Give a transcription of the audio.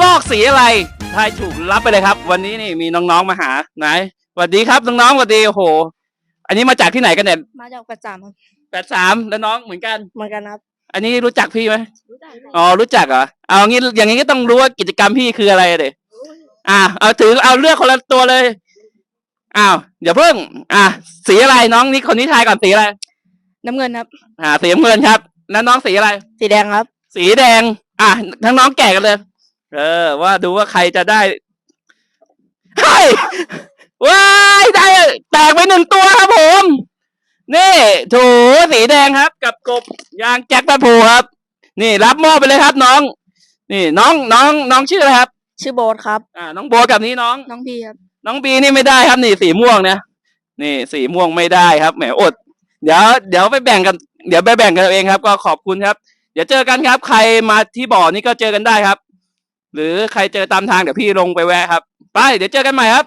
ลอกสีอะไรทายถูกรับไปเลยครับ วันนี้นี่มีน้องๆมาหาไหนสวัสดีครับน้องๆสวัสดีโอ้โห อันนี้มาจากที่ไหนกันเนี่ยมาจากประจามครับแปดสามแล้วน้องเหมือนกัน เหมือนกันครับ อันนี้รู้จักพี่ไหมรู้จักอ๋อรู้จักเหรอเอางี้อย่างงี้ก็ต้องรู้ว่ากิจกรรมพี่คืออะไรเด็อะเอาถือเอาเลือกคนละตัวเลยอ้าวอย่าเพิ่ง อะสีอะไรน้องนี่คนนี้ทายก่อนสีอะไรน้ำเงินครับ อ่าสีน้ำเงินครับ แล้วน้องสีอะไร สีแดงครับ สีแดง อะทั้งน้องแก่กันเลย เออ ว่าดูว่าใครจะได้เฮ้ยว้ายได้แตกไปหนึ่งตัวครับผม นี่ถูสีแดงครับ กับกบยางแจ็คแปะพูครับ นี่รับมอบไปเลยครับ น้อง นี่ น้องน้องน้องชื่ออะไรครับ ชื่อโบ๊ทครับ อ่า น้องโบทกับนี้น้อง น้องพีครับน้องบีนี่ไม่ได้ครับ นี่สีม่วงนะนี่สีม่วงไม่ได้ครับแหมอด เดี๋ยวเดี๋ยวไปแบ่งกัน เดี๋ยวไปแบ่งกันเอาเองครับ ก็ขอบคุณครับ เดี๋ยวเจอกันครับ ใครมาที่บ่อนี่ก็เจอกันได้ครับ หรือใครเจอตามทางเดี๋ยวพี่ลงไปแวะครับ ไป เดี๋ยวเจอกันใหม่ครับ